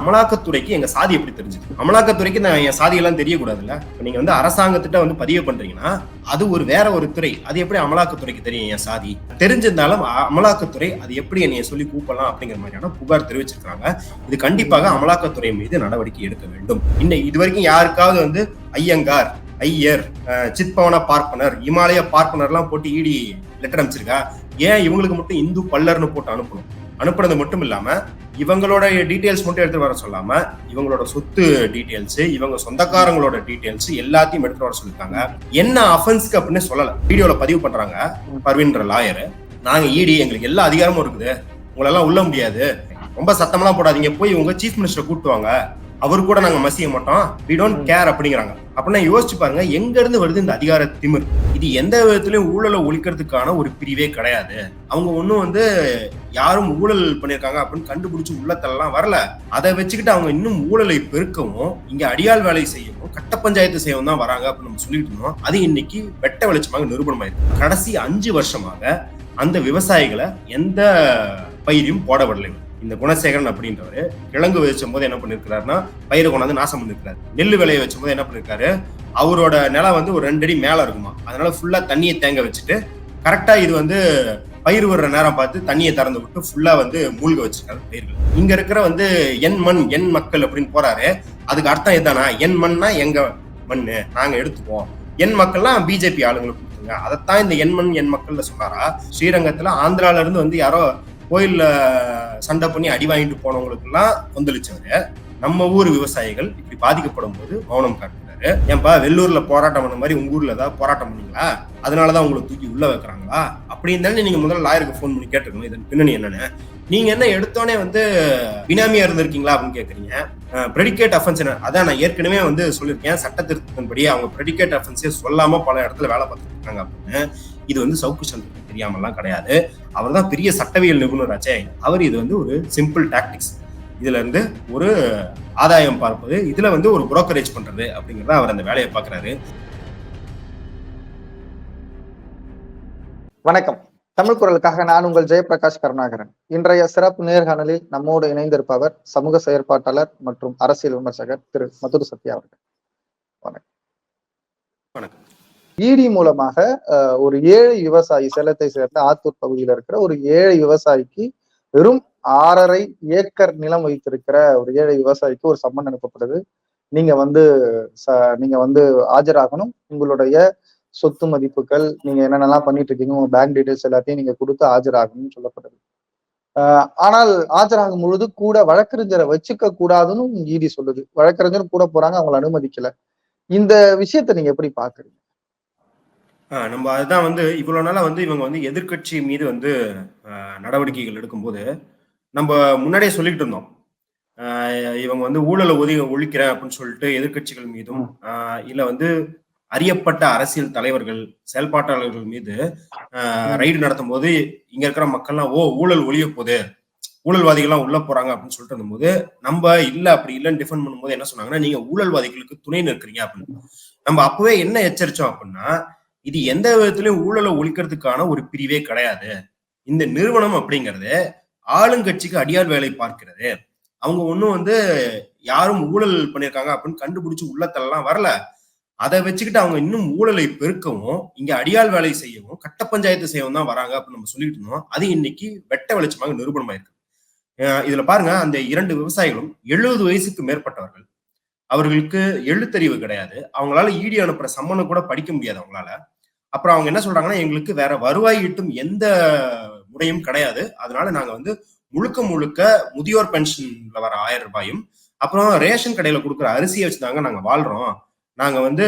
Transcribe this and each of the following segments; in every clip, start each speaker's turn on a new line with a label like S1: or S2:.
S1: அமலாக்கத்துறைக்கு எங்க சாதி எப்படி தெரிஞ்சுது? அமலாக்கத்துறைக்கு நான் என் சாதி எல்லாம் தெரியக்கூடாதுல்ல நீங்க வந்து அரசாங்கத்திட்ட வந்து பதிவு பண்றீங்கன்னா அது ஒரு வேற ஒரு துறை. அது எப்படி அமலாக்கத்துறைக்கு தெரியும் என் சாதி? தெரிஞ்சிருந்தாலும் அமலாக்கத்துறை அது எப்படி என்னைய சொல்லி கூப்பலாம் அப்படிங்கிற மாதிரியான புகார் தெரிவிச்சிருக்காங்க இது கண்டிப்பாக அமலாக்கத்துறை மீது நடவடிக்கை எடுக்க வேண்டும். இன்னும் இது வரைக்கும் யாருக்காவது வந்து ஐயங்கார் ஐயர் சித்பவன பார்ப்பனர் இமாலய பார்ப்பனர்லாம் போட்டு இடி லெட்டர் அனுப்பிச்சிருக்கா? ஏன் இவங்களுக்கு மட்டும் இந்து பல்லர்னு போட்டு அனுப்பணும்? அனுப்புனது மட்டும் இல்லாம இவங்களோட டீட்டெயில்ஸ் மட்டும் எடுத்து வர சொல்லாம இவங்களோட சொத்து டீட்டெயில்ஸ் இவங்க சொந்தக்காரங்களோட டீட்டெயில்ஸ் எல்லாத்தையும் எடுத்து வர சொல்லிருக்காங்க என்ன அஃபென்ஸ்க்கு அப்படின்னு சொல்லல. வீடியோல பதிவு பண்றாங்க பர்வீன்ற லாயர் நாங்க இடி எங்களுக்கு எல்லா அதிகாரமும் இருக்குது. உங்களெல்லாம் உள்ள முடியாது. ரொம்ப சத்தமெல்லாம் போடாதீங்க. போய் உங்க சீஃப் மினிஸ்டர் கூப்பிட்டு வாங்க. அவர் கூட நாங்க மசிய மாட்டோம். வி டோன்ட் கேர் அப்படிங்கிறாங்க. அப்படின்னா யோசிச்சு பாருங்க எங்க இருந்து வருது இந்த அதிகார திமிர்? இது எந்த விதத்திலயும் ஊழலை ஒழிக்கிறதுக்கான ஒரு பிரிவே கிடையாது. அவங்க ஒண்ணும் வந்து யாரும் ஊழல் பண்ணிருக்காங்க அப்படின்னு கண்டுபிடிச்சு உள்ளத்தெல்லாம் வரல. அதை வச்சுக்கிட்டு அவங்க இன்னும் ஊழலை பெருக்கவும் இங்க அடியாள் வேலை செய்யவும் கட்ட பஞ்சாயத்து செய்யவும் தான் வராங்க அப்படின்னு நம்ம சொல்லிட்டு இருந்தோம். அது இன்னைக்கு வெட்ட வெளிச்சமாக நிரூபணமாயிருக்கு. கடைசி அஞ்சு வருஷமாக அந்த விவசாயிகளை எந்த பயிரையும் போட விடலை இந்த குணசேகரன் அப்படின்றவர் கிழங்கு விதைச்சும் போது என்ன பண்ணிருக்கிறாருன்னா பயிரை கொண்டாந்து நாசம் பண்ணிருக்கிறாரு. நெல் விளைய வச்சும் போது என்ன பண்ணிருக்காரு அவரோட நிலம் வந்து ஒரு ரெண்டு அடி மேல இருக்குமா. அதனால ஃபுல்லா தண்ணியை தேங்க வச்சுட்டு கரெக்டா இது வந்து பயிர் விடுற நேரம் பார்த்து தண்ணியை திறந்து விட்டு ஃபுல்லா வந்து மூழ்க வச்சிருக்காரு பயிர்கள். இங்க இருக்கிற வந்து என் மண் என் மக்கள் அப்படின்னு போறாரு. அதுக்கு அர்த்தம் இதுதானா என் மண்ணா எங்க மண்ணு? நாங்க எடுத்துப்போம் என் மக்கள்லாம் பிஜேபி ஆளுங்களுக்கு கொடுத்துருங்க. அதைத்தான் இந்த என் மண் என் மக்கள்ல சொன்னாரா? ஸ்ரீரங்கத்துல ஆந்திரால இருந்து வந்து யாரோ கோயிலில் சண்டை பண்ணி அடி வாங்கிட்டு போனவங்களுக்கெல்லாம் கொந்தளிச்சவர். நம்ம ஊர் விவசாயிகள் இப்படி பாதிக்கப்படும் போது மௌனம் காட்டுறாரு. ஏன்பா வெள்ளூர்ல போராட்டம் பண்ண மாதிரி உங்க ஊர்ல ஏதாவது போராட்டம் பண்ணீங்களா? அதனாலதான் உங்களை தூக்கி உள்ள வைக்கிறாங்களா? அப்படின்னு தானே நீங்க முதல்ல லாயருக்கு ஃபோன் பண்ணி கேட்டுக்கணும் இதன் பின்னணி என்னன்னு. நீங்க என்ன எடுத்தோடனே வந்து பினாமியா இருந்திருக்கீங்களா அப்படின்னு கேக்குறீங்க. ப்ரெடிகேட் அஃபென்ஸ் என்ன? அதான் நான் ஏற்கனவே வந்து சொல்லியிருக்கேன். சட்ட திருத்தத்தின்படி அவங்க ப்ரெடிகேட் அஃபென்ஸே சொல்லாம பல இடத்துல வேலை பார்த்துருக்காங்க அப்படின்னு. இது வந்து சவுக்கு சந்திரன் தெரியாமலாம் கிடையாது. அவர் தான் பெரிய சட்டவியல் நிபுணராச்சே அவர் இது வந்து ஒரு சிம்பிள் டாக்டிக்ஸ் இதுல இருந்து ஒரு ஆதாயம் பார்ப்பது இதுல வந்து ஒரு புரோக்கரேஜ் பண்றது அப்படிங்கறத அவர் அந்த வேலையை பாக்குறாரு
S2: வணக்கம். தமிழ் குரலுக்காக நான் உங்கள் ஜெயபிரகாஷ் கருணாகரன். இன்றைய சிறப்பு நேர்காணலில் நம்மோடு இணைந்திருப்பவர் சமூக செயற்பாட்டாளர் மற்றும் அரசியல் விமர்சகர் திரு மதுரு சத்யா அவர்கள். வணக்கம்.
S1: வணக்கம்.
S2: இடி மூலமாக அஹ், ஒரு ஏழை விவசாயி சேலத்தை சேர்ந்த ஆத்தூர் பகுதியில் இருக்கிற ஒரு ஏழை விவசாயிக்கு வெறும் ஆறரை ஏக்கர் நிலம் வைத்திருக்கிற ஒரு ஏழை விவசாயிக்கு ஒரு சம்மன் அனுப்பப்படுது. நீங்க வந்து ச- நீங்க வந்து ஆஜராகணும். உங்களுடைய சொத்து மதிப்புகள் நீங்க என்னென்னலாம் பண்ணிட்டு இருக்கீங்க உங்க பேங்க் டீடைல்ஸ் எல்லாத்தையும் நீங்க கொடுத்து ஆஜராகணும்னு சொல்லப்படுது. ஆஹ் ஆனால் ஆஜராகும் பொழுது கூட வழக்கறிஞரை வச்சுக்க கூடாதுன்னு ஈடி சொல்லுது. வழக்கறிஞர் கூட போறாங்க அவங்களை அனுமதிக்கல. இந்த விஷயத்தை நீங்க எப்படி பாக்குறீங்க?
S1: நம்ம அதுதான் வந்து இவ்வளவு நாளா வந்து இவங்க வந்து எதிர்க்கட்சி மீது வந்து நடவடிக்கைகள் எடுக்கும்போது நம்ம முன்னாடியே சொல்லிட்டு இருந்தோம். இவங்க வந்து ஊழலை ஒதி ஒழிக்கிறேன் அப்படின்னு சொல்லிட்டு எதிர்க்கட்சிகள் மீதும் இல்ல வந்து அறியப்பட்ட அரசியல் தலைவர்கள் செயல்பாட்டாளர்கள் மீது ரைடு நடத்தும் போது இங்க இருக்கிற மக்கள்லாம் ஓ ஊழல் ஒழிய போகுது. ஊழல்வாதிகள்லாம் உள்ள போறாங்க. அப்படின்னு சொல்லிட்டு இருந்தபோது நம்ம இல்ல அப்படி இல்லைன்னு டிஃபெண்ட் பண்ணும்போது என்ன சொன்னாங்கன்னா நீங்க ஊழல்வாதிகளுக்கு துணை நிற்கிறீங்க. அப்படின்னு. நம்ம அப்பவே என்ன எச்சரிச்சோம் அப்படின்னா இது எந்த விதத்திலையும் ஊழலை ஒழிக்கிறதுக்கான ஒரு பிரிவே கிடையாது. இந்த நிறுவனம் அப்படிங்கிறது ஆளுங்கட்சிக்கு அடியார் வேலை பார்க்கிறது. அவங்க ஒன்றும் வந்து யாரும் ஊழல் பண்ணியிருக்காங்க அப்படின்னு கண்டுபிடிச்சு உள்ளத்தெல்லாம் வரல. அதை வச்சுக்கிட்டு அவங்க இன்னும் ஊழலை பெருக்கவும் இங்க அடியாள் வேலை செய்யவும் கட்ட பஞ்சாயத்து செய்யவும் தான் வராங்க அப்படின்னு நம்ம சொல்லிட்டு இருந்தோம். அது இன்னைக்கு வெட்ட வெளிச்சமாக நிரூபணமாயிருக்கு. இதுல பாருங்க அந்த இரண்டு விவசாயிகளும் எழுபது வயசுக்கு மேற்பட்டவர்கள். அவர்களுக்கு எழுத்தறிவு கிடையாது. அவங்களால ஈடி அனுப்புற சம்மனை கூட படிக்க முடியாது அவங்களால. அப்புறம் அவங்க என்ன சொல்றாங்கன்னா எங்களுக்கு வேற வருவாய் ஈட்டும் எந்த முறையும் கிடையாது. அதனால நாங்க வந்து முழுக்க முழுக்க முதியோர் பென்ஷன்ல வர ஆயிரம் ரூபாயும் அப்புறம் ரேஷன் கடையில கொடுக்குற அரிசியை வச்சுதாங்க நாங்க வாழ்றோம். நாங்க வந்து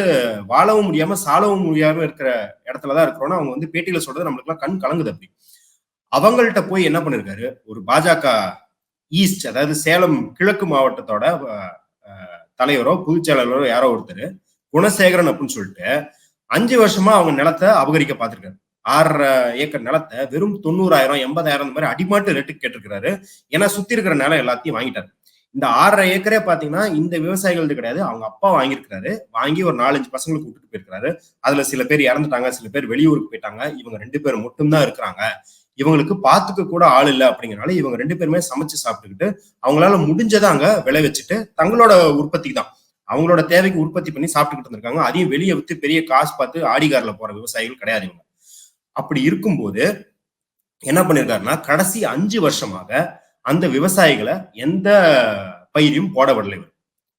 S1: வாழவும் முடியாம சாலவும் முடியாம இருக்கிற இடத்துலதான் இருக்கிறோம்னு அவங்க வந்து பேட்டியில சொல்றது நம்மளுக்கு எல்லாம் கண் கலங்குது அப்படி. அவங்கள்ட்ட போய் என்ன பண்ணிருக்காரு? ஒரு பாஜக ஈஸ்ட் அதாவது சேலம் கிழக்கு மாவட்டத்தோட தலைவரோ பொதுச் செயலாளரோ யாரோ ஒருத்தர் குணசேகரன் அப்படின்னு சொல்லிட்டு அஞ்சு வருஷமா அவங்க நிலத்தை அபகரிக்க பார்த்திருக்காரு. ஆறரை ஏக்கர் நிலத்தை வெறும் தொண்ணூறாயிரம் எண்பதாயிரம் இந்த மாதிரி அடிமாட்டு ரேட்டுக்கு கேட்டிருக்கிறாரு. ஏன்னா சுத்தி இருக்கிற நிலம் எல்லாத்தையும் வாங்கிட்டாரு. இந்த ஆறரை ஏக்கரே பாத்தீங்கன்னா இந்த விவசாயிகளது கிடையாது. அவங்க அப்பா வாங்கியிருக்கிறாரு. வாங்கி ஒரு நாலஞ்சு பசங்களுக்கு விட்டுட்டு போயிருக்கிறாரு. அதுல சில பேர் இறந்துட்டாங்க சில பேர் வெளியூருக்கு போயிட்டாங்க. இவங்க ரெண்டு பேர் மட்டும்தான் இருக்கிறாங்க. இவங்களுக்கு பாத்துக்க கூட ஆள் இல்லை அப்படிங்கிறனால இவங்க ரெண்டு பேருமே சமைச்சு சாப்பிட்டுக்கிட்டு அவங்களால முடிஞ்சதை அங்க விளைவிச்சுட்டு தங்களோட உற்பத்தி தான். அவங்களோட தேவைக்கு உற்பத்தி பண்ணி சாப்பிட்டுக்கிட்டு இருந்திருக்காங்க. அதையும் வெளியே வித்து பெரிய காசு பார்த்து ஆடிகாரில் போற விவசாயிகள் கிடையாது இவங்க. அப்படி இருக்கும்போது என்ன பண்ணிருக்காருன்னா கடைசி அஞ்சு வருஷமாக அந்த விவசாயிகளை எந்த பயிரையும் போட விடலை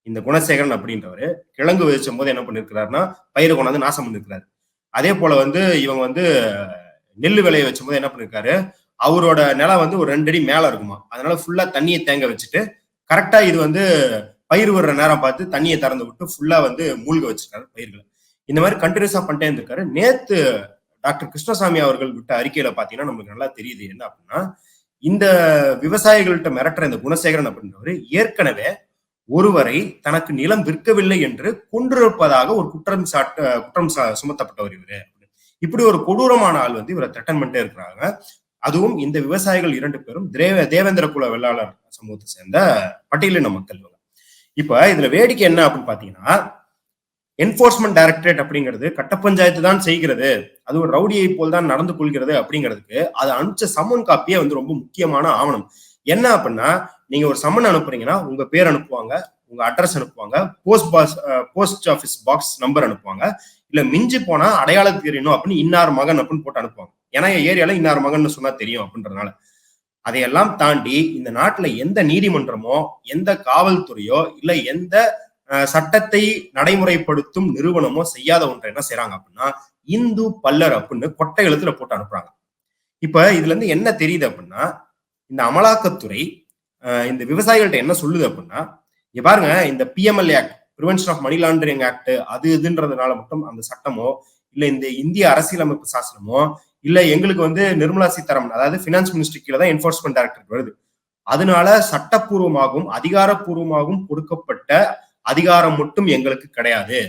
S1: இந்த குணசேகரன் அப்படின்றவர் கிழங்கு விதைச்சும் போது என்ன பண்ணிருக்கிறாருன்னா பயிரை கொண்டாந்து நாசம் பண்ணிருக்கிறாரு. அதே போல வந்து இவங்க வந்து நெல் விளைய வச்சும் போது என்ன பண்ணிருக்காரு அவரோட நிலம் வந்து ஒரு ரெண்டு அடி மேல இருக்குமா. அதனால ஃபுல்லா தண்ணியை தேங்க வச்சுட்டு கரெக்டா இது வந்து பயிர் வர்ற நேரம் பார்த்து தண்ணியை திறந்து விட்டு ஃபுல்லா வந்து மூழ்க வச்சிருக்காரு பயிர்களை. இந்த மாதிரி கண்டினியூஸா பண்ணிட்டே இருந்திருக்காரு. நேத்து டாக்டர் கிருஷ்ணசாமி அவர்கள் விட்ட அறிக்கையில பாத்தீங்கன்னா நமக்கு நல்லா தெரியுது என்ன அப்படின்னா இந்த விவசாயிகள்கிட்ட மிரட்டுற இந்த குணசேகரன் அப்படின்றவர் ஏற்கனவே ஒருவரை தனக்கு நிலம் விற்கவில்லை என்று கொன்றிருப்பதாக ஒரு குற்றம் சாட்ட குற்றம் சா- சுமத்தப்பட்டவர் இவரு. இப்படி ஒரு கொடூரமான ஆள் வந்து இவரை திட்டன் பண்ணிட்டே இருக்கிறாங்க. அதுவும் இந்த விவசாயிகள் இரண்டு பேரும் தேவ தேவேந்திர குல வெள்ளாளர் சமூகத்தை சேர்ந்த பட்டியலின மக்கள் இவங்க. இப்ப இதுல வேடிக்கை என்ன அப்படின்னு பாத்தீங்கன்னா என்போர்ஸ்மெண்ட் டைரக்டரேட் அப்படிங்கிறது கட்ட பஞ்சாயத்து தான் செய்கிறது அது ஒரு ரவுடியை போல் தான் நடந்து கொள்கிறது அப்படிங்கிறதுக்கு அது அனுப்பிச்ச சம்மன் காப்பியே வந்து ரொம்ப முக்கியமான ஆவணம். என்ன அப்படின்னா நீங்க ஒரு சம்மன் அனுப்புறீங்கன்னா உங்க பேர் அனுப்புவாங்க உங்க அட்ரஸ் அனுப்புவாங்க post pass post office box number அனுப்புவாங்க இல்ல மிஞ்சி போனா அடையாளத்துக்கு தெரியணும் அப்படின்னு இன்னார் மகன் அப்படின்னு போட்டு அனுப்புவாங்க. ஏன்னா என் ஏரியால இன்னார் மகன் சொன்னா தெரியும் அப்படின்றதுனால. அதையெல்லாம் தாண்டி இந்த நாட்டுல எந்த நீதிமன்றமோ எந்த காவல்துறையோ இல்ல எந்த சட்டத்தை நடைமுறைப்படுத்தும் நிறுவனமோ செய்யாத ஒன்றை என்ன செய்யறாங்க அப்படின்னா இந்து பல்லர் அப்படின்னு கொட்டை எழுத்துல போட்டு அனுப்புறாங்க. இப்ப இதுல இருந்து என்ன தெரியுது அப்படின்னா இந்த அமலாக்கத்துறை இந்த விவசாயிகள்ட்ட என்ன சொல்லுது அப்படின்னா இங்க பாருங்க இந்த PML act prevention of money laundering act அது இதுன்றதுனால மட்டும் அந்த சட்டமோ இல்ல இந்த இந்திய அரசியலமைப்பு சாசனமோ இல்ல எங்களுக்கு வந்து நிர்மலா சீதாராமன் அதாவது பினான்ஸ் மினிஸ்டர் கீழே தான் என்போர்ஸ்மெண்ட் டைரக்டர் வருது. அதனால சட்டப்பூர்வமாகவும் அதிகாரப்பூர்வமாகவும் கொடுக்கப்பட்ட அதிகாரம் மட்டும் எங்களுக்கு கிடையாது.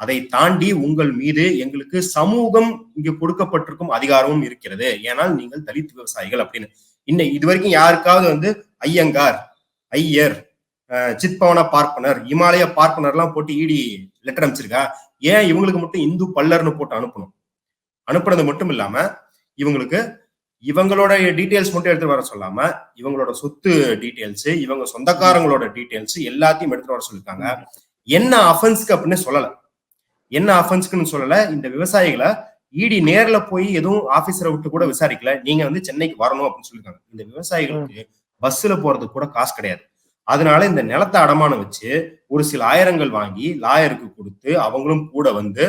S1: அதை தாண்டி உங்கள் மீது எங்களுக்கு சமூகம் இங்கு கொடுக்கப்பட்டிருக்கும் அதிகாரமும் இருக்கிறது. ஏனால் நீங்கள் தலித் விவசாயிகள் அப்படின்னு. இன்னும் இது வரைக்கும் யாருக்காவது வந்து ஐயங்கார் ஐயர் சித்பவன பார்ப்பனர் இமாலய பார்ப்பனர்லாம் போட்டு ஈடி லெட்டர் அனுப்பிச்சிருக்கா ஏன் இவங்களுக்கு மட்டும் இந்து பல்லர்னு போட்டு அனுப்பணும்? அனுப்புறது மட்டும் இல்லாம இவங்களுக்கு இவங்களோட டீட்டெயில்ஸ் மட்டும் எடுத்துட்டு வர சொல்லாம இவங்களோட சொத்து டீட்டெயில்ஸ் இவங்க சொந்தக்காரங்களோட டீட்டெயில்ஸ் எல்லாத்தையும் எடுத்துட்டு வர சொல்லிருக்காங்க. என்ன அஃபென்ஸ்க்கு அப்படின்னு சொல்லல. என்ன அஃபென்ஸ்க்குன்னு சொல்லல. இந்த விவசாயிகளை இடி நேர்ல போய் எதுவும் ஆபீசரை விட்டு கூட விசாரிக்கல. நீங்க வந்து சென்னைக்கு வரணும் அப்படின்னு சொல்லிருக்காங்க. இந்த விவசாயிகளுக்கு பஸ்ல போறதுக்கு கூட காசு கிடையாது. அதனால இந்த நிலத்தை அடமானம் வச்சு ஒரு சில ஆயிரங்கள் வாங்கி லாயருக்கு கொடுத்து அவங்களும் கூட வந்து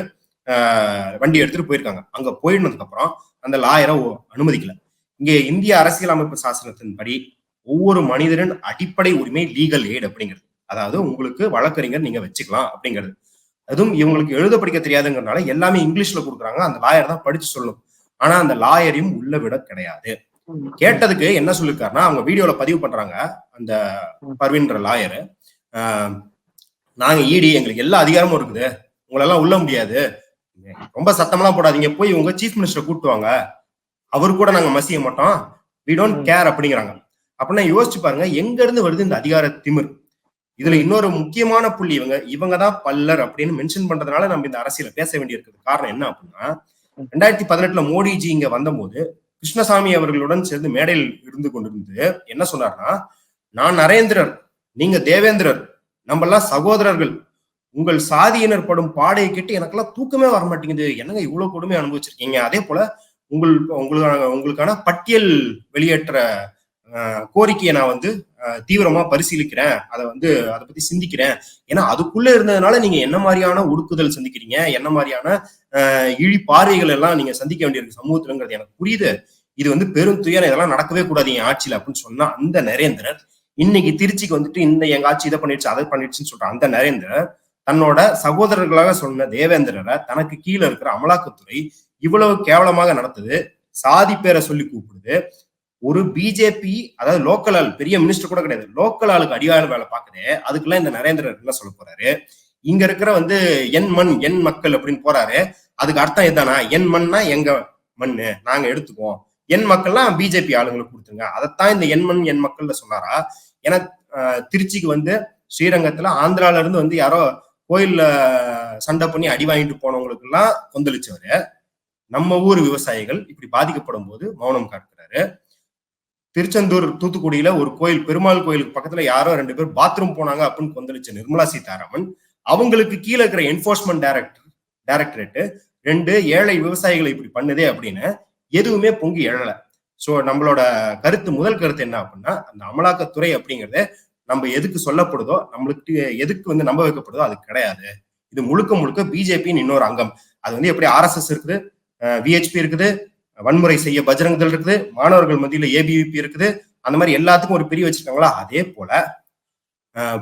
S1: வண்டி எடுத்துட்டு போயிருக்காங்க. அங்க போயிடுனதுக்கு அப்புறம் அந்த லாயரை அனுமதிக்கல. இங்கே இந்திய அரசியலமைப்பு சாசனத்தின்படி ஒவ்வொரு மனிதரின் அடிப்படை உரிமை லீகல் எய்ட் அப்படிங்கிறது. அதாவது உங்களுக்கு வழக்கறிஞர் நீங்க வச்சுக்கலாம் அப்படிங்கிறது. அதுவும் இவங்களுக்கு எழுத படிக்க தெரியாதுங்கிறதுனால எல்லாமே இங்கிலீஷ்ல கொடுக்குறாங்க. அந்த லாயர் தான் படிச்சு சொல்லணும். ஆனா அந்த லாயரையும் உள்ள விட கிடையாது. கேட்டதுக்கு என்ன சொல்லிருக்காருன்னா அவங்க வீடியோல பதிவு பண்றாங்க அந்த பர்வீன்ற லாயர் நாங்க ஈடி எங்களுக்கு எல்லா அதிகாரமும் இருக்குது. உங்களெல்லாம் உள்ள முடியாது. ரொம்ப சத்தமெல்லாம் போடாதீங்க. போய் உங்க சீஃப் மினிஸ்டர் கூட்டு வாங்க. அவர் கூட நாங்க மசிய மாட்டோம். வி டோன்ட் கேர் அப்படிங்கிறாங்க. அப்படின்னா யோசிச்சு பாருங்க எங்க இருந்து வருது இந்த அதிகார திமிர்? இதுல இன்னொரு முக்கியமான புள்ளி இவங்க. இவங்க தான் பல்லர் அப்படின்னு மென்ஷன் பண்றதுனால நம்ம இந்த அரசியல பேச வேண்டியிருக்குது. காரணம் என்ன அப்படின்னா ரெண்டாயிரத்தி பதினெட்டுல மோடிஜி இங்க வந்தபோது கிருஷ்ணசாமி அவர்களுடன் சேர்ந்து மேடையில் இருந்து கொண்டிருந்து என்ன சொன்னார்னா நான் நரேந்திரர் நீங்க தேவேந்திரர் நம்ம எல்லாம் சகோதரர்கள் உங்கள் சாதியினர் படும் பாடையை கேட்டு எனக்கெல்லாம் தூக்கமே வர மாட்டேங்குது. என்னங்க இவ்வளவு கொடுமை அனுபவிச்சிருக்கீங்க? அதே போல உங்கள் உங்களுக்கான உங்களுக்கான பட்டியல் வெளியேற்ற கோரிக்கையை நான் வந்து தீவிரமா பரிசீலிக்கிறேன். அதை வந்து அதை பத்தி சிந்திக்கிறேன். ஏன்னா அதுக்குள்ள இருந்ததுனால நீங்க என்ன மாதிரியான ஒடுக்குதல் சந்திக்கிறீங்க? என்ன மாதிரியான இழி பார்வைகள் எல்லாம் நீங்க சந்திக்க வேண்டியிருக்கு சமூகத்துலங்கிறது எனக்கு புரியுது. இது வந்து பெரும் துயரம். இதெல்லாம் நடக்கவே கூடாது என் ஆட்சியில அப்படின்னு சொன்னா அந்த நரேந்திரர் இன்னைக்கு திருச்சிக்கு வந்துட்டு இந்த எங்க ஆட்சி இதை பண்ணிடுச்சு அதை பண்ணிடுச்சுன்னு சொல்ற அந்த நரேந்திரர் தன்னோட சகோதரர்களாக சொன்ன தேவேந்திரரை தனக்கு கீழே இருக்கிற அமலாக்கத்துறை இவ்வளவு கேவலமாக நடத்துது. சாதி பேரை சொல்லி கூப்பிடுது. ஒரு பிஜேபி அதாவது லோக்கல் ஆள் பெரிய மினிஸ்டர் கூட கிடையாது. லோக்கல் ஆளுக்கு அடியாள வேலை பார்க்குது. அதுக்கெல்லாம் இந்த நரேந்திரர் என்ன சொல்ல போறாரு? இங்க இருக்கிற வந்து என் மண் என் மக்கள் அப்படின்னு போறாரு. அதுக்கு அர்த்தம் இதுதானா என் மண்ணா எங்க மண்ணு? நாங்க எடுத்துக்குவோம். என் மக்கள்லாம் பிஜேபி ஆளுங்களுக்கு கொடுத்துருங்க. அதைத்தான் இந்த என் மண் என் மக்கள்ல சொன்னாரா? ஏன்னா திருச்சிக்கு வந்து ஸ்ரீரங்கத்துல ஆந்திரால இருந்து வந்து யாரோ கோயில்ல சண்டை பண்ணி அடி வாங்கிட்டு போனவங்களுக்கு எல்லாம் கொந்தளிச்சவரு. நம்ம ஊர் விவசாயிகள் இப்படி பாதிக்கப்படும் போது மௌனம் காட்டுறாரு. திருச்செந்தூர் தூத்துக்குடியில ஒரு கோயில் பெருமாள் கோயிலுக்கு பக்கத்துல யாரோ ரெண்டு பேர் பாத்ரூம் போனாங்க அப்படின்னு கொந்தளிச்ச நிர்மலா சீதாராமன். அவங்களுக்கு கீழே இருக்கிற என்போர்ஸ்மெண்ட் டைரக்டர் டைரக்டரேட்டு ரெண்டு ஏழை விவசாயிகளை இப்படி பண்ணுதே அப்படின்னு எதுவுமே பொங்கி எழல. சோ நம்மளோட கருத்து முதல் கருத்து என்ன அப்படின்னா அந்த அமலாக்கத்துறை அப்படிங்கறது நம்ம எதுக்கு சொல்லப்படுதோ நம்மளுக்கு எதுக்கு வந்து நம்ப வைக்கப்படுதோ அது கிடையாது. இது முழுக்க முழுக்க பிஜேபியின் இன்னொரு அங்கம். அது வந்து எப்படி ஆர்எஸ்எஸ் இருக்குது விஹெச்பி இருக்குது வன்முறை செய்ய பஜ்ரங் தள் இருக்குது மாணவர்கள் மத்தியில் ஏபிவிபி இருக்குது அந்த மாதிரி எல்லாத்துக்கும் ஒரு பிரிவு வச்சிருக்காங்களா? அதே போல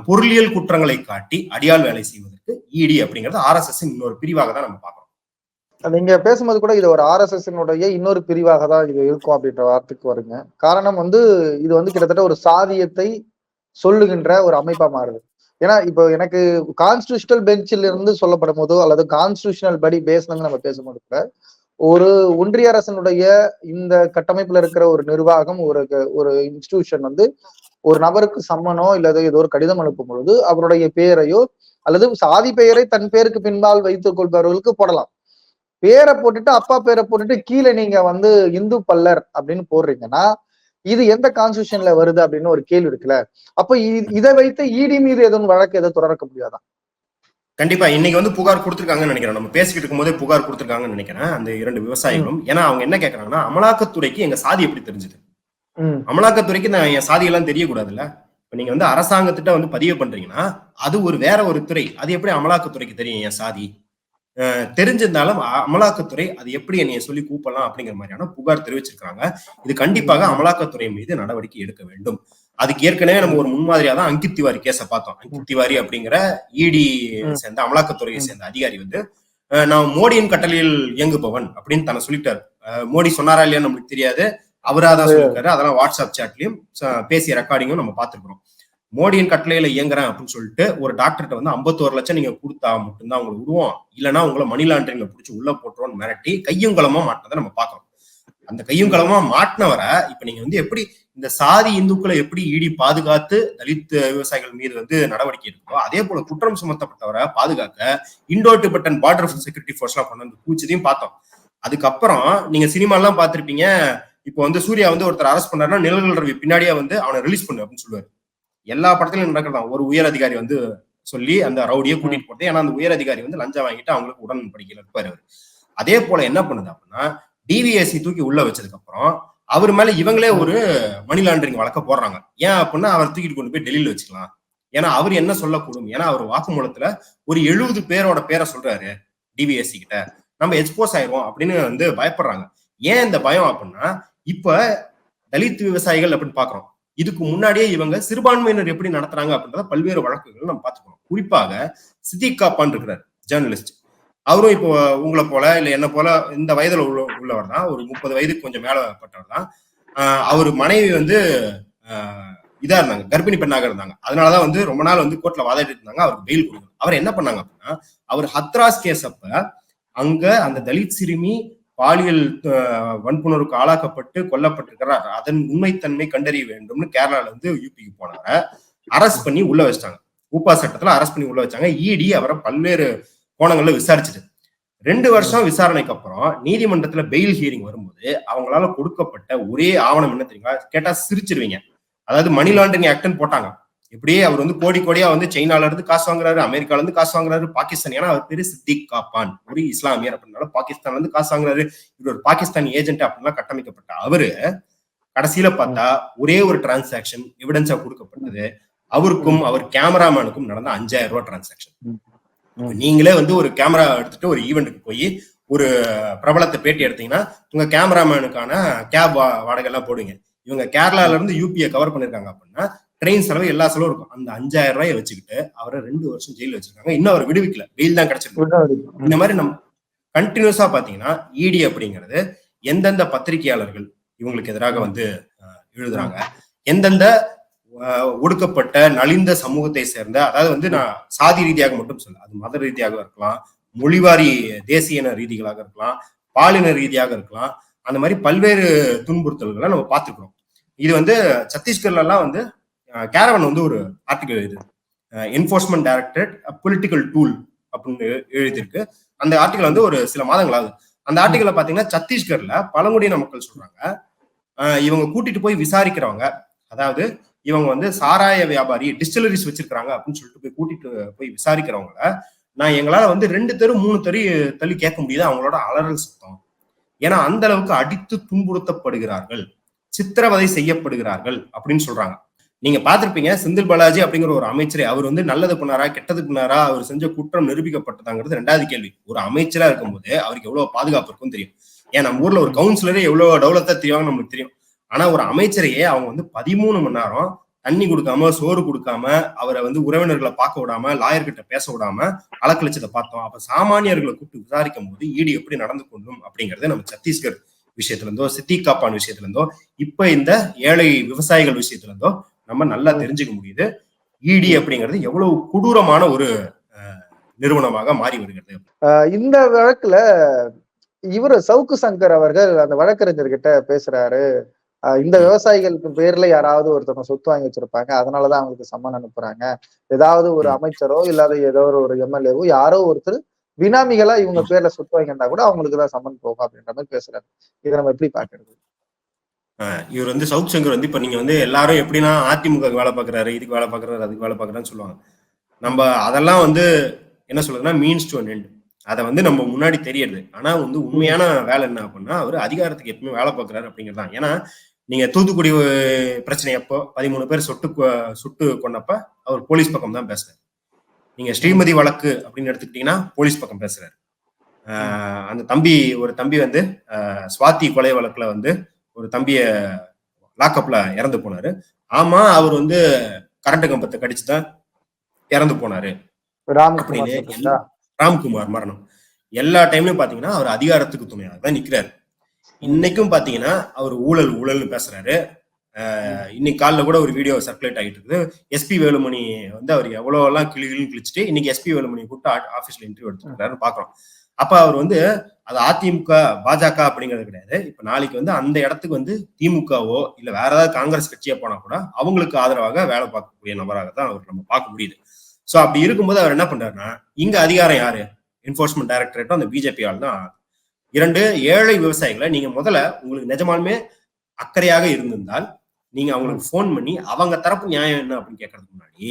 S1: பொருளியல் குற்றங்களை காட்டி அடியாள் வேலை செய்வதற்கு இடி அப்படிங்கிறது ஆர்எஸ்எஸ் இன்னொரு பிரிவாக தான் நம்ம பார்க்கணும்
S2: நீங்க பேசும்போது கூட இது ஒரு ஆர்எஸ்எஸ்னுடைய இன்னொரு பிரிவாக தான் இது இருக்கும் அப்படின்ற வார்த்தைக்கு வருங்க. காரணம் வந்து இது வந்து கிட்டத்தட்ட ஒரு சாதியத்தை சொல்லுகின்ற ஒரு அமைப்பா மாறுது. ஏன்னா இப்போ எனக்கு கான்ஸ்டியூஷனல் பெஞ்சில் இருந்து சொல்லப்படும் போதோ அல்லது கான்ஸ்டியூஷனல் படி பேசணுங்க நம்ம பேசும்போது கூட ஒரு ஒன்றிய அரசனுடைய இந்த கட்டமைப்புல இருக்கிற ஒரு நிர்வாகம் ஒரு ஒரு இன்ஸ்டிடியூஷன் வந்து ஒரு நபருக்கு சம்மனோ இல்லது ஏதோ ஒரு கடிதம் அனுப்பும் பொழுது அவருடைய பெயரையோ அல்லது சாதி பெயரை தன் பேருக்கு பின்பால் வைத்துக் கொள்பவர்களுக்கு போடலாம். பேரை போட்டுட்டு அப்பா பேரை போட்டுட்டு கீழே நீங்க வந்து இந்து பல்லர் அப்படின்னு போடுறீங்கன்னா இது எந்த கான்ஸ்டியூஷன்ல வருது அப்படின்னு ஒரு கேள்வி இருக்குல்ல? அப்ப இதை வைத்து இடி மீது எதுவும் வழக்கு எதுவும் தொடரக்க முடியாதா?
S1: கண்டிப்பா. இன்னைக்கு வந்து புகார் கொடுத்திருக்காங்கன்னு நினைக்கிறேன். நம்ம பேசிக்கிட்டு இருக்கும்போதே புகார் கொடுத்திருக்காங்கன்னு நினைக்கிறேன் அந்த இரண்டு விவசாயிகளும். ஏன்னா அவங்க என்ன கேக்குறாங்கன்னா அமலாக்கத்துறைக்கு எங்க சாதி எப்படி தெரிஞ்சது? அமலாக்கத்துறைக்கு நான் என் சாதி எல்லாம் தெரியக்கூடாதுல்ல? இப்ப நீங்க வந்து அரசாங்கத்திட்ட வந்து பதிவு பண்றீங்கன்னா அது ஒரு வேற ஒரு துறை. அது எப்படி அமலாக்கத்துறைக்கு தெரியும் என் சாதி? தெரிஞ்சிருந்தாலும் அமலாக்கத்துறை அது எப்படி என்னைய சொல்லி கூப்பிடலாம் அப்படிங்கிற மாதிரியான புகார் தெரிவிச்சிருக்காங்க இது கண்டிப்பாக அமலாக்கத்துறை மீது நடவடிக்கை எடுக்க வேண்டும். அதுக்கு ஏற்கனவே நம்ம ஒரு முன்மாதிரியா தான் அங்கித் திவாரி கேஸை பார்த்தோம். அங்கித் திவாரி அப்படிங்கிற இடி
S2: ம்.
S1: சேர்ந்த அமலாக்கத்துறையை. சேர்ந்த அதிகாரி வந்து நான் மோடியின் கட்டளையில் இயங்குபவன் அப்படின்னு தன்னை சொல்லிட்டாரு. மோடி சொன்னாரா இல்லையா நம்மளுக்கு தெரியாது. அவரா தான் சொல்லியிருக்காரு. அதெல்லாம் வாட்ஸ்அப் சாட்லயும் பேசிய ரெக்கார்டிங்கும் நம்ம பார்த்திருக்கிறோம். மோடியின் கட்டளையில இயங்குறேன் அப்படின்னு சொல்லிட்டு ஒரு டாக்டர்கிட்ட வந்து 51 லட்சம் நீங்க கொடுத்தா மட்டும்தான் உங்களுக்கு விடுவோம். இல்லைன்னா உங்களை மணி லாண்டரிங்ல பிடிச்சி உள்ள போட்டுருவோம்னு மிரட்டி கையும் களமா மாட்டினதை நம்ம பார்க்கறோம். அந்த கையும் களமா மாட்டினவரை இப்ப நீங்க வந்து எப்படி இந்த சாதி இந்துக்களை எப்படி ஈடி பாதுகாத்து தலித் விவசாயிகள் மீது வந்து நடவடிக்கை எடுக்கோ அதே போல குற்றம் சுமத்தப்பட்டவரை பாதுகாக்க Indo Tibetan border security force எல்லாம் கொண்டு வந்து கூச்சதையும் பார்த்தோம். அதுக்கப்புறம் நீங்க சினிமா எல்லாம் பார்த்திருப்பீங்க. இப்போ வந்து சூர்யா வந்து ஒருத்தர் அரெஸ்ட் பண்ணாருன்னா நிழல்கள் ரவி பின்னாடியே வந்து அவனை ரிலீஸ் பண்ணு அப்படின்னு சொல்லுவாரு. எல்லா படத்துலயும் நடக்கிறதா ஒரு உயர் அதிகாரி வந்து சொல்லி அந்த ரவுடியை கூட்டிட்டு போட்டு ஏன்னா அந்த உயர் அதிகாரி வந்து லஞ்சம் வாங்கிட்டு அவங்களுக்கு உடன்படிக்கையில் இருப்பாரு அவரு. அதே போல என்ன பண்ணுது அப்படின்னா டிவிஎஸ்சி தூக்கி உள்ள வச்சதுக்கு அப்புறம் அவர் மேல இவங்களே ஒரு மணி லாண்டரிங் வழக்க போடுறாங்க. ஏன் அப்படின்னா அவர் தூக்கிட்டு கொண்டு போய் டெல்லியில வச்சுக்கலாம். ஏன்னா அவர் என்ன சொல்லக்கூடும்? ஏன்னா அவர் வாக்குமூலத்துல ஒரு எழுபது பேரோட பேரை சொல்றாரு டிவிஎஸ்சி கிட்ட. நம்ம எக்ஸ்போஸ் ஆயிரும் அப்படின்னு வந்து பயப்படுறாங்க. ஏன் இந்த பயம் அப்படின்னா இப்ப தலித் விவசாயிகள் அப்படின்னு பாக்குறோம். இதுக்கு முன்னாடியே இவங்க சிறுபான்மையினர் எப்படி நடத்துறாங்க அப்படின்றத பல்வேறு வழக்குகள் நம்ம பார்த்துக்கணும். குறிப்பாக சித்திக் காப்பான் இருக்கிறார் ஜேர்னலிஸ்ட் அவரும் இப்போ உங்களை போல இல்ல என்ன போல இந்த வயதுல உள்ள உள்ளவர் தான். ஒரு முப்பது வயதுக்கு கொஞ்சம் மேலப்பட்டவர் தான். அவர் மனைவி வந்து இதா இருந்தாங்க கர்ப்பிணி பெண்ணாக இருந்தாங்க. அதனாலதான் வந்து ரொம்ப நாள் வந்து கோர்ட்ல வாதாடி இருந்தாங்க. அவருக்கு பெயில் கொடுக்கணும். அவர் என்ன பண்ணாங்க அப்படின்னா அவர் ஹத்ராஸ் கேஸ் அப்ப அங்க அந்த தலித் சிறுமி பாலியல் வன்புணர்வுக்கு ஆளாக்கப்பட்டு கொல்லப்பட்டிருக்கிறார். அதன் உண்மைத்தன்மை கண்டறிய வேண்டும்னு கேரளால இருந்து யூபிக்கு போனவரை அரெஸ்ட் பண்ணி உள்ள வச்சிட்டாங்க. ஊப்பா சட்டத்துல அரெஸ்ட் பண்ணி உள்ள வச்சாங்க இடி அவரை பல்வேறு கோணங்கள்ல விசாரிச்சுட்டு. ரெண்டு வருஷம் விசாரணைக்கு அப்புறம் நீதிமன்றத்துல பெயில் ஹியரிங் வரும்போது அவங்களால கொடுக்கப்பட்ட ஒரே ஆவணம் என்ன தெரியுங்களா கேட்டா சிரிச்சிருவீங்க. அதாவது மணி லாண்டரிங் ஆக்ட்னு போட்டாங்க. இப்படியே அவர் வந்து கோடி கோடியா வந்து சைனால இருந்து காசு வாங்குறாரு அமெரிக்கால இருந்து காசு வாங்குறாரு பாகிஸ்தான். ஏன்னா அவர் பேரு சித்திக் காப்பான். ஒரு இஸ்லாமியர் அப்படின்னால பாகிஸ்தான்ல இருந்து காசு வாங்குறாரு. இவர் ஒரு பாகிஸ்தான் ஏஜென்ட் அப்படின்லாம் கட்டமைக்கப்பட்ட அவரு கடைசியில பார்த்தா ஒரே ஒரு டிரான்சாக்ஷன் எவிடன்ஸா கொடுக்கப்பட்டது. அவருக்கும் அவர் கேமராமேனுக்கும் நடந்த அஞ்சாயிரம் ரூபாய் டிரான்சாக்ஷன். நீங்களே வந்து ஒரு கேமரா எடுத்துட்டு ஒரு ஈவெண்ட்டுக்கு போய் ஒரு பிரபலத்தை பேட்டி எடுத்தீங்கன்னா உங்க கேமராமேனுக்கான கேப் வாடகை எல்லாம் போடுங்க இவங்க கேரளால இருந்து யூபியை கவர் பண்ணிருக்காங்க அப்படின்னா ட்ரெயின் செலவு எல்லா செலவும் இருக்கும். அந்த அஞ்சாயிரம் ரூபாயை வச்சுக்கிட்டு அவரை ரெண்டு வருஷம் ஜெயில வச்சிருக்காங்க. இன்னும் அவர் விடுவிக்கல. வெயில் தான் கிடைச்சிருக்கு. இந்த மாதிரி நம்ம கண்டினியூஸா பாத்தீங்கன்னா இடி அப்படிங்கிறது எந்தெந்த பத்திரிகையாளர்கள் இவங்களுக்கு எதிராக வந்து எழுதுறாங்க. எந்தெந்த ஒடுக்கப்பட்ட நலிந்த சமூகத்தை சேர்ந்த அதாவது வந்து நான் சாதி ரீதியாக மட்டும் சொல்ல அது மத ரீதியாக இருக்கலாம் மொழிவாரி தேசியன ரீதிகளாக இருக்கலாம் பாலின ரீதியாக இருக்கலாம் அந்த மாதிரி பல்வேறு துன்புறுத்தல்களை நம்ம பார்த்துக்கிறோம் இது வந்து சத்தீஸ்கர்ல எல்லாம் வந்து கேரவன் வந்து ஒரு ஆர்டிக்கல் எழுது என்போர்ஸ்மெண்ட் டைரக்டரேட் பொலிட்டிக்கல் டூல் அப்படின்னு எழுதியிருக்கு. அந்த ஆர்டிக்கல் வந்து ஒரு சில மாதங்கள் ஆகுது. அந்த ஆர்டிக்கல பாத்தீங்கன்னா சத்தீஸ்கர்ல பழங்குடியின மக்கள் சொல்றாங்க. இவங்க கூட்டிட்டு போய் விசாரிக்கிறவங்க அதாவது இவங்க வந்து சாராய வியாபாரி டிஸ்டிலரிஸ் வச்சிருக்கிறாங்க அப்படின்னு சொல்லிட்டு போய் கூட்டிட்டு போய் விசாரிக்கிறவங்கள நான் எங்களால வந்து ரெண்டு தெரு மூணு தெரு தள்ளி கேட்க முடியுது. அவங்களோட அலறல் சத்தம். ஏன்னா அந்த அளவுக்கு அடித்து துன்புறுத்தப்படுகிறார்கள். சித்திரவதை செய்யப்படுகிறார்கள் அப்படின்னு சொல்றாங்க. நீங்க பாத்திருப்பீங்க செந்தில் பாலாஜி அப்படிங்கிற ஒரு அமைச்சரை அவர் வந்து நல்லது பண்ணாரா கெட்டது பண்ணாரா அவர் செஞ்ச குற்றம் நிரூபிக்கப்பட்டதாங்கிறது ரெண்டாவது கேள்வி. ஒரு அமைச்சரா இருக்கும்போது அவருக்கு எவ்வளவு பாதுகாப்பு இருக்கும் தெரியும். ஏன் நம்ம ஊர்ல ஒரு கவுன்சிலரே எவ்வளவு டெவலப்தா தெரியும் நமக்கு தெரியும். ஆனா ஒரு அமைச்சரையே அவங்க வந்து பதிமூணு மணி நேரம் தண்ணி கொடுக்காம சோறு கொடுக்காம அவரை வந்து உறவினர்களை பார்க்க விடாம லாயர் கிட்ட பேச விடாம அலக்கழிச்சதை பார்த்தோம். அப்ப சாமானியர்களை கூப்பிட்டு விசாரிக்கும் போது ஈடு எப்படி நடந்து கொள்ளும் அப்படிங்கறத நம்ம சத்தீஸ்கர் விஷயத்துல இருந்தோ சித்தி காப்பான் விஷயத்துல இருந்தோ இப்ப இந்த ஏழை விவசாயிகள் விஷயத்துல இருந்தோ நம்ம நல்லா தெரிஞ்சுக்க முடியுது. இடி அப்படிங்கிறது எவ்வளவு கொடூரமான ஒரு நிறுவனமாக மாறி வருகிறது.
S2: இந்த வழக்குல இவரு சவுக்கு சங்கர் அவர்கள் அந்த வழக்கறிஞர் கிட்ட பேசுறாரு இந்த விவசாயிகளுக்கு பேர்ல யாராவது ஒருத்தவங்க சொத்து வாங்கி வச்சிருப்பாங்க. அதனாலதான் அவங்களுக்கு சம்மன் அனுப்புறாங்க. ஏதாவது ஒரு அமைச்சரோ இல்லாத ஏதோ ஒரு ஒரு எம்எல்ஏவோ யாரோ ஒருத்தர் பினாமிகளா இவங்க பேர்ல சொத்து வாங்கியிருந்தா கூட அவங்களுக்கு தான் சம்மன் போகும் அப்படின்ற மாதிரி பேசுறாரு. இதை நம்ம எப்படி பாக்குறது
S1: இவர் வந்து சவுத் சங்கர் வந்து இப்ப நீங்க வந்து எல்லாரும் எப்படின்னா அதிமுக வேலை பார்க்கறாரு இதுக்கு வேலை பார்க்குறாரு அதுக்கு வேலை பார்க்கறான்னு சொல்லுவாங்க. நம்ம அதெல்லாம் வந்து என்ன சொல்றதுன்னா மீன்ஸ் டு அண்ட் அதை வந்து நம்ம முன்னாடி தெரியறது. ஆனா வந்து உண்மையான வேலை என்ன அப்படின்னா அவர் அதிகாரத்துக்கு எப்பவுமே வேலை பார்க்குறாரு அப்படிங்கிறது தான் ஏன்னா நீங்க தூத்துக்குடி அஹ், பிரச்சனை அப்போ பதிமூணு பேர் சுட்டு கொ- சுட்டு கொன்னப்ப அவர் போலீஸ் பக்கம் தான் பேசுறாரு. நீங்க ஸ்ரீமதி வழக்கு அப்படின்னு எடுத்துக்கிட்டீங்கன்னா போலீஸ் பக்கம் பேசுறாரு. ஆஹ் அந்த தம்பி ஒரு தம்பி வந்து ஆஹ் சுவாதி கொலை வழக்குல வந்து ஒரு தம்பிய லாக்அப்ல இறந்து போனாரு. ஆமா அவர் வந்து கரண்ட் கம்பத்தை கடிச்சு தான் இறந்து போனாரு.
S2: ராம்குமார்
S1: அப்படின்னு ராம்குமார் மரணம். எல்லா டைம்லயும் பாத்தீங்கன்னா அவர் அதிகாரத்துக்கு துணையாக தான் நிக்கிறாரு. இன்னைக்கும் பாத்தீங்கன்னா அவர் ஊழல் ஊழல்னு பேசுறாரு. இன்னைக்கு காலைல கூட ஒரு வீடியோ சர்க்குலேட் ஆகிட்டு இருக்குது. எஸ்பி வேலுமணி வந்து அவர் எவ்வளவு எல்லாம் கிளி கிளின்னு கிழிச்சிட்டு இன்னைக்கு எஸ்பி வேலுமணி கூப்பிட்டு ஆபீஸ்ல இன்டர்வியூ எடுத்துருக்காருன்னு பாக்குறோம். அப்ப அவர் வந்து அது அதிமுக பாஜக அப்படிங்கிறது கிடையாது. இப்ப நாளைக்கு வந்து அந்த இடத்துக்கு வந்து திமுகவோ இல்ல வேற ஏதாவது காங்கிரஸ் கட்சியா போனா கூட அவங்களுக்கு ஆதரவாக வேலை பார்க்கக்கூடிய நபராக தான் அவர் நம்ம பார்க்க முடியுது. சோ அப்படி இருக்கும்போது அவர் என்ன பண்றாருன்னா இங்க அதிகாரம் யாரு? என்போர்ஸ்மெண்ட் டைரக்டரேட்டும் அந்த பிஜேபி ஆள் தான். இரண்டு ஏழை விவசாயிகளை நீங்க முதல்ல உங்களுக்கு நிஜமாலுமே அக்கறையாக இருந்திருந்தால் நீங்க அவங்களுக்கு ஃபோன் பண்ணி அவங்க தரப்பு நியாயம் என்ன அப்படின்னு கேட்கறதுக்கு முன்னாடி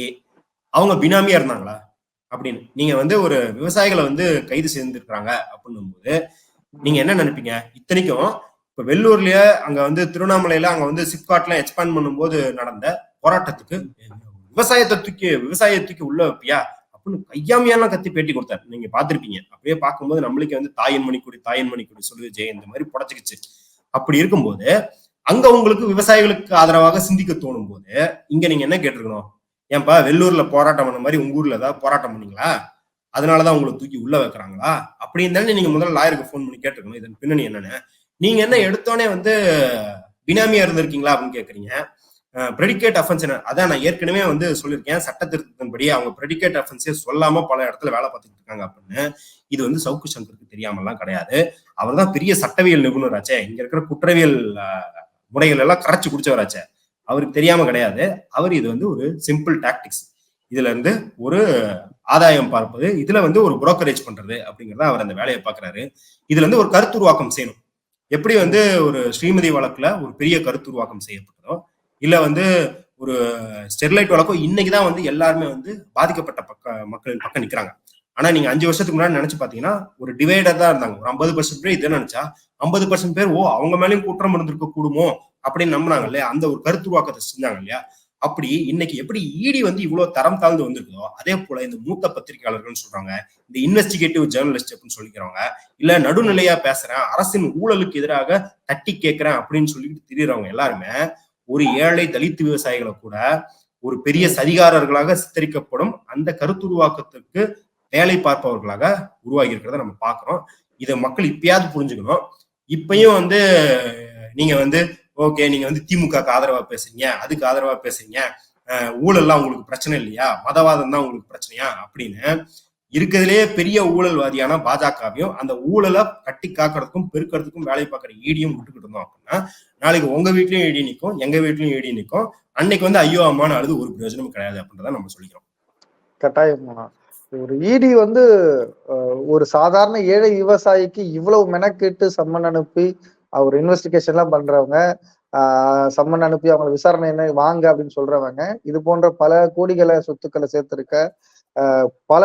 S1: அவங்க பினாமியா இருந்தாங்களா? அப்படின்னு. நீங்க வந்து ஒரு விவசாயிகளை வந்து கைது செய்திருக்கிறாங்க அப்படின்னும் போது நீங்க என்ன நினைப்பீங்க? இத்தனைக்கும் இப்ப வெள்ளூர்லயே அங்க வந்து திருவண்ணாமலையில அங்க வந்து சிப்காட்லாம் எக்ஸ்பேண்ட் பண்ணும்போது நடந்த போராட்டத்துக்கு விவசாயத்தை தூக்கி விவசாயத்தை தூக்கி உள்ள வைப்பியா? அப்படின்னு கையாமையெல்லாம் கத்தி பேட்டி கொடுத்தாரு. நீங்க பாத்திருப்பீங்க அப்படியே பார்க்கும்போது நம்மளுக்கு வந்து தாயன் மணிக்குடி தாயன் மணிக்குடி சொல்லுது ஜெய இந்த மாதிரி புடச்சிக்கிச்சு. அப்படி இருக்கும்போது அங்க உங்களுக்கு விவசாயிகளுக்கு ஆதரவாக சிந்திக்க தோணும் போது இங்க நீங்க என்ன கேட்டிருக்கணும்? ஏன்பா வெள்ளூர்ல போராட்டம் பண்ண மாதிரி உங்க ஊர்ல ஏதாவது போராட்டம் பண்ணீங்களா? அதனாலதான் உங்களை தூக்கி உள்ள வைக்கிறாங்களா? அப்படின்னு தானே நீங்க முதல்ல லாயருக்கு ஃபோன் பண்ணி கேட்டிருக்கணும் இதன் பின்னணி என்னன்னு. நீங்க என்ன எடுத்தோடனே வந்து பினாமியா இருந்திருக்கீங்களா அப்படின்னு கேக்குறீங்க. ப்ரெடிகேட் அஃபென்ஸ் என்ன? அதான் நான் ஏற்கனவே வந்து சொல்லியிருக்கேன். சட்ட திருத்தத்தின்படி அவங்க ப்ரெடிகேட் அஃபென்ஸே சொல்லாம பல இடத்துல வேலை பார்த்துட்டு இருக்காங்க அப்படின்னு. இது வந்து சவுக்கு சங்கருக்கு தெரியாமலாம் கிடையாது. அவர் தான் பெரிய சட்டவியல் நிபுணராச்சே. இங்க இருக்கிற குற்றவியல் முறைகள் எல்லாம் கரைச்சு குடிச்சவராச்சே. அவருக்கு தெரியாம கிடையாது. அவர் இது வந்து ஒரு சிம்பிள் டாக்டிக்ஸ் இதுல இருந்து ஒரு ஆதாயம் பார்ப்பது இதுல வந்து ஒரு புரோக்கரேஜ் பண்றது அப்படிங்கறத அவர் அந்த வேலையை பார்க்கறாரு. இதுல இருந்து ஒரு கருத்துருவாக்கம் செய்யணும். எப்படி வந்து ஒரு ஸ்ரீமதி வழக்குல ஒரு பெரிய கருத்துருவாக்கம் செய்யப்பட்டதோ இல்ல வந்து ஒரு ஸ்டெர்லைட் வழக்கம் இன்னைக்குதான் வந்து எல்லாருமே வந்து பாதிக்கப்பட்ட பக்க மக்களின் பக்கம் நிக்கிறாங்க. ஆனா நீங்க அஞ்சு வருஷத்துக்கு முன்னாடி நினைச்சு பாத்தீங்கன்னா ஒரு டிவைடர் தான் இருந்தாங்க. ஒரு ஐம்பது பர்சன்ட் பேர் இதை நினைச்சா ஐம்பது பர்சன்ட் பேர் ஓ அவங்க மேலேயும் குற்றம் இருந்திருக்க கூடுமோ? அப்படின்னு நம்பினாங்க இல்லையா? அந்த ஒரு கருத்துருவாக்கத்தை செஞ்சாங்க இல்லையா? அப்படி இன்னைக்கு எப்படி ஈடி வந்து இவ்வளவு தரம் தாழ்ந்து வந்திருக்கோ அதே போல இந்த மூத்த பத்திரிகையாளர்கள் சொல்றாங்க இந்த இன்வெஸ்டிகேட்டிவ் ஜேர்னலிஸ்ட் அப்படின்னு சொல்லிக்கிறவங்க இல்ல நடுநிலையா பேசுறேன் அரசின் ஊழலுக்கு எதிராக தட்டி கேட்கிறேன் அப்படின்னு சொல்லிட்டு திரியறவங்க எல்லாருமே ஒரு ஏழை தலித் விவசாயிகளை கூட ஒரு பெரிய சதிகாரர்களாக சித்தரிக்கப்படும் அந்த கருத்துருவாக்கத்துக்கு வேலை பார்ப்பவர்களாக உருவாகி இருக்கிறத நம்ம பாக்குறோம் இதை மக்கள் இப்பயாவது புரிஞ்சுக்கணும். இப்பயும் வந்து நீங்க வந்து ஓகே நீங்க வந்து திமுகக்கு ஆதரவா பேசுறீங்க அதுக்கு ஆதரவா பேசுறீங்க ஊழல்லாம் உங்களுக்கு பிரச்சனை இல்லையா? மதவாதம் தான் உங்களுக்கு பிரச்சனையா? அப்படின்னு இருக்கிறதுலே பெரிய ஊழல்வாதியான பாஜகவையும் அந்த ஊழலை கட்டி காக்கிறதுக்கும் பெருக்கிறதுக்கும் வேலை பார்க்குற ஈடியும் விட்டுக்கிட்டு இருந்தோம் அப்படின்னா நாளைக்கு உங்க வீட்லயும் ஈடி நிற்கும் எங்க வீட்லயும் ஈடி நிற்கும் அன்னைக்கு வந்து ஐயோ அம்மான்னு அழுது ஒரு பிரயோஜனமும் கிடையாது அப்படின்றத நம்ம சொல்லிக்கிறோம்.
S2: கட்டாயம் ஒரு இடி வந்து ஒரு சாதாரண ஏழை விவசாயிக்கு இவ்வளவு மெனக்கெட்டு சம்மன் அனுப்பி அவர் இன்வெஸ்டிகேஷன் எல்லாம் பண்றவங்க சம்மன் அனுப்பி அவங்க விசாரணை என்ன வாங்க அப்படின்னு சொல்றவங்க இது போன்ற பல கோடிகளை சொத்துக்களை சேர்த்திருக்க பல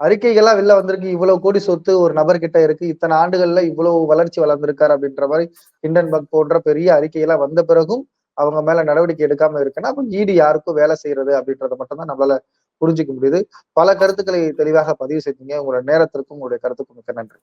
S2: அறிக்கைகளா வெளில வந்திருக்கு. இவ்வளவு கோடி சொத்து ஒரு நபர்கிட்ட இருக்கு. இத்தனை ஆண்டுகள்ல இவ்வளவு வளர்ச்சி வளர்ந்திருக்காரு அப்படின்ற மாதிரி ஹிண்டன்பர்க் போன்ற பெரிய அறிக்கைகள்லாம் வந்த பிறகும் அவங்க மேல நடவடிக்கை எடுக்காம இருக்குன்னா அப்ப ஈடு யாருக்கும் வேலை செய்யறது அப்படின்றத மட்டும் தான் நம்மளால புரிஞ்சுக்க முடியுது. பல கருத்துக்களை தெளிவாக பதிவு செய்தீங்க. உங்களோட நேரத்திற்கும் உங்களுடைய கருத்துக்கும் மிக்க நன்றி.